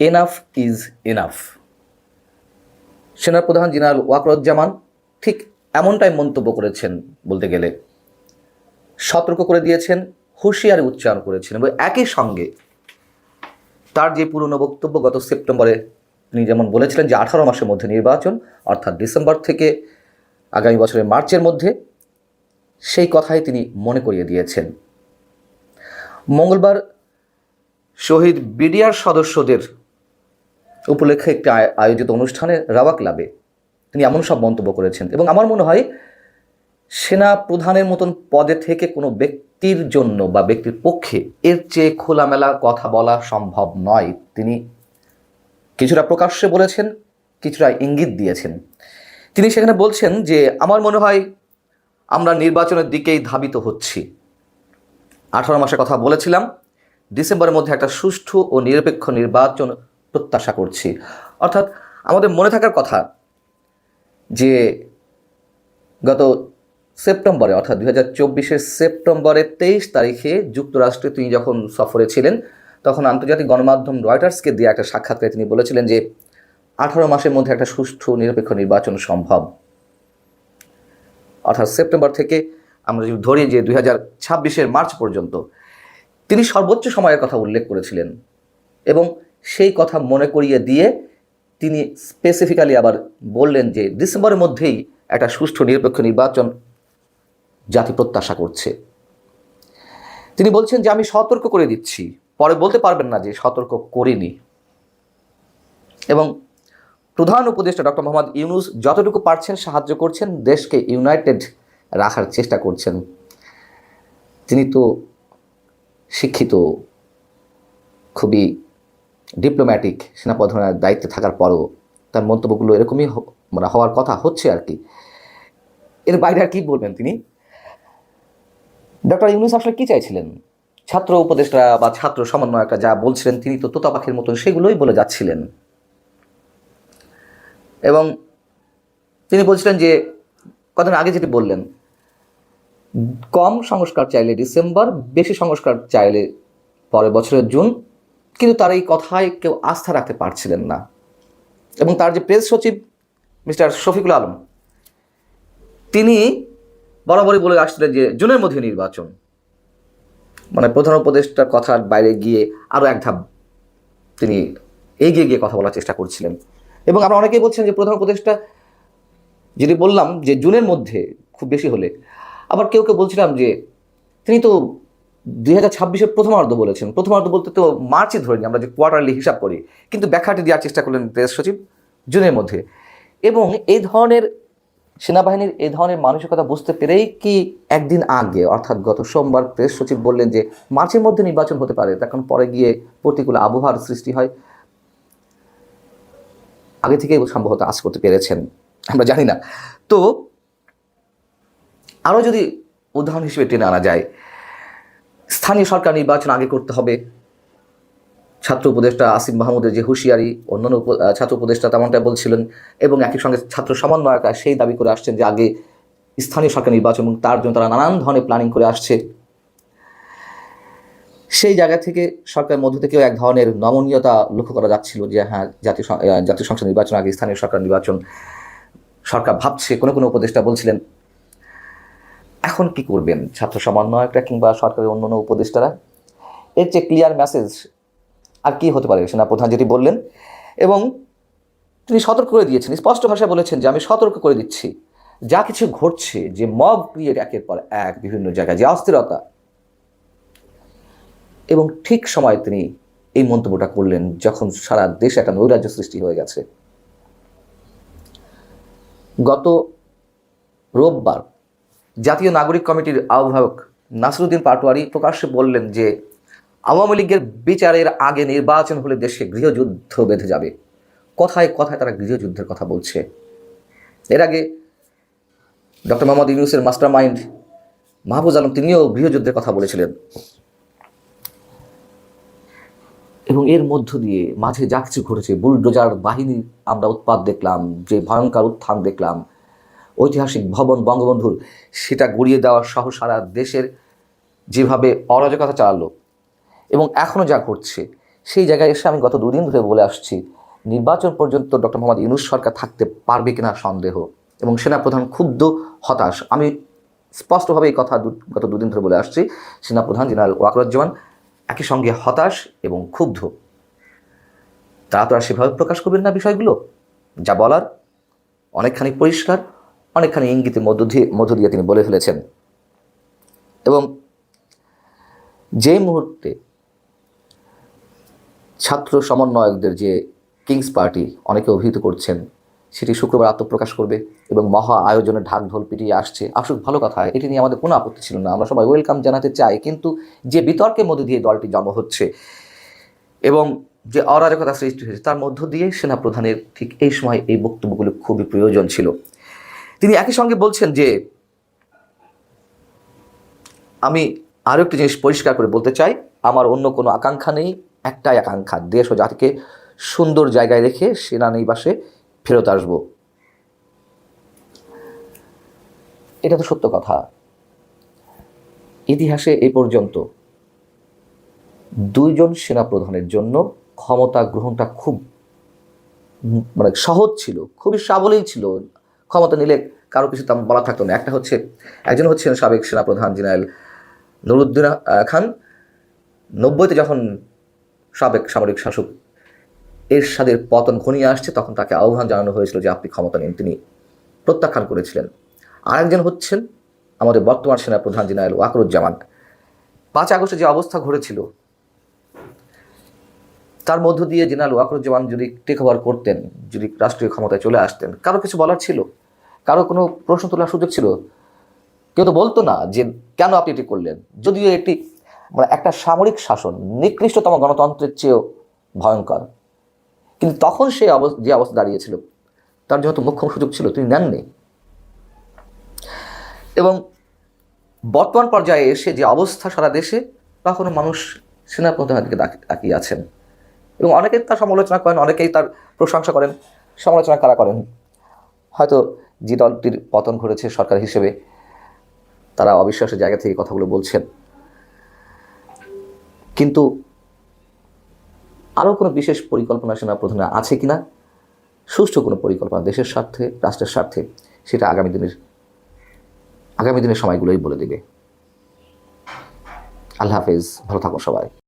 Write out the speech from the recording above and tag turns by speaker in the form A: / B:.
A: Enough is enough সেনাপ্রধান general Wakeruzzaman ঠিক এমনটাই মন্তব্য করেছেন বলতে গেলে। সতর্ক করে দিয়েছেন, হুঁশিয়ারি উচ্চারণ করেছেন এবং একই সঙ্গে তার যে পুরনো বক্তব্য গত সেপ্টেম্বরে তিনি যেমন বলেছিলেন যে আঠারো মাসের মধ্যে নির্বাচন, অর্থাৎ ডিসেম্বর থেকে আগামী বছরের মার্চের মধ্যে সেই কথাই তিনি মনে করিয়ে দিয়েছেন। মঙ্গলবার শহীদ বিডিআর সদস্যদের উপলক্ষে একটি আয়- আয়োজিত অনুষ্ঠানে রাওয়া ক্লাবে তিনি এমন সব মন্তব্য করেছেন। এবং আমার মনে হয় সেনা প্রধানের মতন পদে থেকে কোনো ব্যক্তির জন্য বা ব্যক্তির পক্ষে এর চেয়ে খোলামেলা কথা বলা সম্ভব নয়। তিনি কিছুটা প্রকাশ্যে বলেছেন, কিছুটা ইঙ্গিত দিয়েছেন। তিনি সেখানে বলছেন যে, আমার মনে হয় আমরা নির্বাচনের দিকেই ধাবিত হচ্ছি। আঠারো মাসের কথা বলেছিলাম। ডিসেম্বরের মধ্যে একটা সুষ্ঠু ও নিরপেক্ষ নির্বাচন প্রত্যাশা করছি। অর্থাৎ আমাদের মনে থাকার কথা যে গত সেপ্টেম্বরে, অর্থাৎ দুই হাজার চব্বিশের সেপ্টেম্বরের তেইশ তারিখে যুক্তরাষ্ট্রে তিনি যখন সফরে ছিলেন, তখন আন্তর্জাতিক গণমাধ্যম রয়টার্সকে দিয়ে একটা সাক্ষাৎকারে তিনি বলেছিলেন যে, আঠারো মাসের মধ্যে একটা সুষ্ঠু নিরপেক্ষ নির্বাচন সম্ভব। অর্থাৎ সেপ্টেম্বর থেকে আমরা যদি ধরি যে দুই হাজার ছাব্বিশের মার্চ পর্যন্ত, তিনি সর্বোচ্চ সময়ের কথা উল্লেখ করেছিলেন এবং সেই কথা মনে করিয়ে দিয়ে তিনি স্পেসিফিক্যালি আবার বললেন যে ডিসেম্বরের মধ্যেই একটা সুষ্ঠু নিরপেক্ষ নির্বাচন জাতি প্রত্যাশা করছে। তিনি বলছেন যে আমি সতর্ক করে দিচ্ছি। পরে বলতে পারবেন না যে সতর্ক করিনি। এবং প্রধান উপদেষ্টা ডক্টর মোহাম্মদ ইউনুস যতটুকু পারছেন সাহায্য করছেন, দেশকে ইউনাইটেড রাখার চেষ্টা করছেন। তিনি তো শিক্ষিত, খুবই ডিপ্লোম্যাটিক সেনাপ্রধানের দায়িত্বে থাকার পরও তার মন্তব্যগুলো এরকমই মানে হওয়ার কথা হচ্ছে আর কি। এর বাইরে আর কি বলবেন তিনি? ডক্টর ইউনুস আসলে কি চাইছিলেন? ছাত্র উপদেষ্টা বা ছাত্র সমন্বয়করা যা বলছিলেন তিনি তো তোতা পাখির মতন সেগুলোই বলে যাচ্ছিলেন। এবং তিনি বলছিলেন যে, কদিন আগে যেটি বললেন, কম সংস্কার চাইলে ডিসেম্বর, বেশি সংস্কার চাইলে পরের বছরের জুন কিন্তু তার এই কথায় কেউ আস্থা রাখতে পারছিলেন না। এবং তার যে প্রেস সচিব মিস্টার শফিকুল আলম, তিনি বরাবরই বলে আসছিলেন যে জুনের মধ্যে নির্বাচন। মানে প্রধান উপদেষ্টার কথার বাইরে গিয়ে আরও এক ধাপ তিনি এগিয়ে গিয়ে কথা বলার চেষ্টা করছিলেন। এবং আমরা অনেকেই বলছেন যে প্রধান উপদেষ্টা যেটি বললাম যে জুনের মধ্যে খুব বেশি হলে, আবার কেউ কেউ বলছিলাম যে তিনি তো দুই হাজার প্রথমার্ধ বলেছেন। প্রথমার্ধ বলতে তো মার্চে ধরে নিই, আমরা যে কোয়ার্টারলি হিসাব করি। কিন্তু ব্যাখ্যাটি দেওয়ার চেষ্টা করলেন প্রেস সচিব জুনের মধ্যে। এবং এই ধরনের সেনাবাহিনীর এই ধরনের মানসিকতা বুঝতে পেরেই কি একদিন আগে, অর্থাৎ গত সোমবার প্রেস সচিব বললেন যে, মার্চের মধ্যে নির্বাচন হতে পারে, তখন পরে গিয়ে প্রতিকূল আবহাওয়ার সৃষ্টি হয়। আগে থেকে সম্ভবত আশ করতে পেরেছেন, আমরা জানি না। তো আরও যদি উদাহরণ হিসেবে টেনে আনা যায় স্থানীয় সরকার নির্বাচন আগে করতে হবে। ছাত্র উপদেষ্টা আসিফ মাহমুদের যে হুঁশিয়ারি, অন্যান্য ছাত্র উপদেষ্টা তেমনটাই বলছিলেন এবং একই সঙ্গে ছাত্র সমন্বয়করা সেই দাবি করে আসছেন যে আগে স্থানীয় সরকার নির্বাচন এবং তার জন্য তারা নানান ধরনের প্ল্যানিং করে আসছে। সেই জায়গা থেকে সরকারের মধ্য থেকেও এক ধরনের নমনীয়তা লক্ষ্য করা যাচ্ছিল যে হ্যাঁ জাতীয় জাতীয় সংসদ নির্বাচন, আগে স্থানীয় সরকার নির্বাচন সরকার ভাবছে। কোনো কোনো উপদেষ্টা বলছিলেন এখন কি করবেন? ছাত্র সমন্বয়করা কিংবা সরকারের অন্য অন্য উপদেষ্টারা? এর চেয়ে ক্লিয়ার মেসেজ আর কি হতে পারে? সেনাপ্রধান যেটি বললেন, এবং তিনি সতর্ক করে দিয়েছেন, স্পষ্ট ভাষায় বলেছেন যে, আমি সতর্ক করে দিচ্ছি। যা কিছু ঘটছে, যে মব ক্রিয়েট একের পর এক বিভিন্ন জায়গায়, যে অস্থিরতা। এবং ঠিক সময় তিনি এই মন্তব্যটা করলেন, যখন সারা দেশে একটা নৈরাজ্য সৃষ্টি হয়ে গেছে। গত রোববার জাতীয় নাগরিক কমিটির আহ্বায়ক নাসরুদ্দিন পাটোয়ারি প্রকাশ্যে বললেন যে, আওয়ামী লীগের বিচারের আগে নির্বাচন হলে দেশে গৃহযুদ্ধ বেঁধে যাবে। কথায় কথায় তারা গৃহযুদ্ধের কথা বলছে। এর আগে ডক্টর মোহাম্মদ ইউনুসের মাস্টার মাইন্ড মাহবুজ আলম তিনিও গৃহযুদ্ধের কথা বলেছিলেন। এবং এর মধ্য দিয়ে মাঝে যা কিছু ঘটেছে, বুলডোজার বাহিনী, আমরা উৎপাদ দেখলাম, যে ভয়ঙ্কর উত্থান দেখলাম ঐতিহাসিক ভবন বঙ্গবন্ধুর, সেটা গড়িয়ে দেওয়া সহ সারা দেশের যেভাবে অরাজকতা চালালো এবং এখনও যা ঘটছে, সেই জায়গায় এসে আমি গত দুদিন ধরে বলে আসছি, নির্বাচন পর্যন্ত ডক্টর মোহাম্মদ ইউনুস সরকার থাকতে পারবে কিনা সন্দেহ এবং সেনাপ্রধান ক্ষুব্ধ, হতাশ। আমি স্পষ্টভাবে এই কথা গত দুদিন ধরে বলে আসছি, সেনাপ্রধান জেনারেল ওয়াকরুজ্জামান একই সঙ্গে হতাশ এবং ক্ষুব্ধ। তারা তো আর সেভাবে প্রকাশ করবেন না বিষয়গুলো, যা বলার অনেকখানি পরিষ্কার। অনেকখানি ইঙ্গিতের মধ্য দিয়ে মধ্য দিয়ে তিনি বলে ফেলেছেন। এবং যে মুহূর্তে ছাত্র সমন্বয়কদের যে কিংস পার্টি অনেকে অভিহিত করছেন, সেটি শুক্রবার আত্মপ্রকাশ করবে এবং মহা আয়োজনে ঢাক ঢোল পিটিয়ে আসছে। আসুক ভালো কথা, এটি নিয়ে আমাদের কোনো আপত্তি ছিল না। আমরা সবাই ওয়েলকাম জানাতে চাই, কিন্তু যে বিতর্কের মধ্যে দিয়ে দলটি জন্ম হচ্ছে এবং যে অরাজকতা সৃষ্টি হয়েছে, তার মধ্য দিয়ে সেনাপ্রধানের ঠিক এই সময় এই বক্তব্যগুলো খুবই প্রয়োজন ছিল। তিনি একই সঙ্গে বলছেন যে, আমি আরও একটি জিনিস পরিষ্কার করে বলতে চাই। আমার অন্য কোনো আকাঙ্ক্ষা নেই। একটাই আকাঙ্ক্ষা, দেশ ও জাতিকে সুন্দর জায়গায় রেখে সেনানিবাসে ফেরত আসব। এটা তো সত্য কথা। ইতিহাসে এ পর্যন্ত দুইজন সেনাপ্রধানের জন্য ক্ষমতা গ্রহণটা খুব মানে সহজ ছিল, খুবই সাবলীল ছিল। ক্ষমতা নিলে কারও কিছু তেমন বলা থাকতো না। একটা হচ্ছে, একজন হচ্ছেন সাবেক সেনাপ্রধান জেনারেল নুরুদ্দিন খান। নব্বইতে যখন সাবেক সামরিক শাসক এরশাদের পতন ঘনিয়ে আসছে, তখন তাকে আহ্বান জানানো হয়েছিল যে আপনি ক্ষমতা নিন। তিনি প্রত্যাখ্যান করেছিলেন। আরেকজন হচ্ছেন আমাদের বর্তমান সেনাপ্রধান জেনারেল ওয়াকরুজ্জামান। পাঁচ আগস্টে যে অবস্থা ঘটেছিল, তার মধ্য দিয়ে জেনারেল ওয়াকরুজ্জামান যদি টেক ওভার করতেন, যদি রাষ্ট্রীয় ক্ষমতায় চলে আসতেন, কারও কিছু বলার ছিল? কারও কোনো প্রশ্ন তোলার সুযোগ ছিল? কেউ তো বলতো না যে কেন আপনি এটি করলেন? যদিও এটি মানে একটা সামরিক শাসন, নিকৃষ্টতম গণতন্ত্রের চেয়েও ভয়ঙ্কর। কিন্তু তখন অবস্থা যে অবস্থা দাঁড়িয়েছিল, তার যেহেতু মুখ্য সুযোগ ছিল, তিনি নেননি। এবং বর্তমান পর্যায়ে এসে যে অবস্থা সারা দেশে, তখনও মানুষ সেনাপ্রধানের দিকে তাকিয়ে আছেন। এবং অনেকেই তার সমালোচনা করেন, অনেকেই তার প্রশংসা করেন, সমালোচনা কারা করেন? হয়তো যে দলটির পতন ঘটেছে সরকার হিসেবে, তারা অবিশ্বাসের জায়গা থেকে কথাগুলো বলছেন। কিন্তু আরও কোনো বিশেষ পরিকল্পনা সেনাপ্রধানের আছে কিনা? সুষ্ঠু কোনো পরিকল্পনা দেশের স্বার্থে, রাষ্ট্রের স্বার্থে, সেটা আগামী দিনের আগামী দিনের সময়গুলোই বলে দেবে। আল্লাহ হাফেজ, ভালো থাকুন সবাই।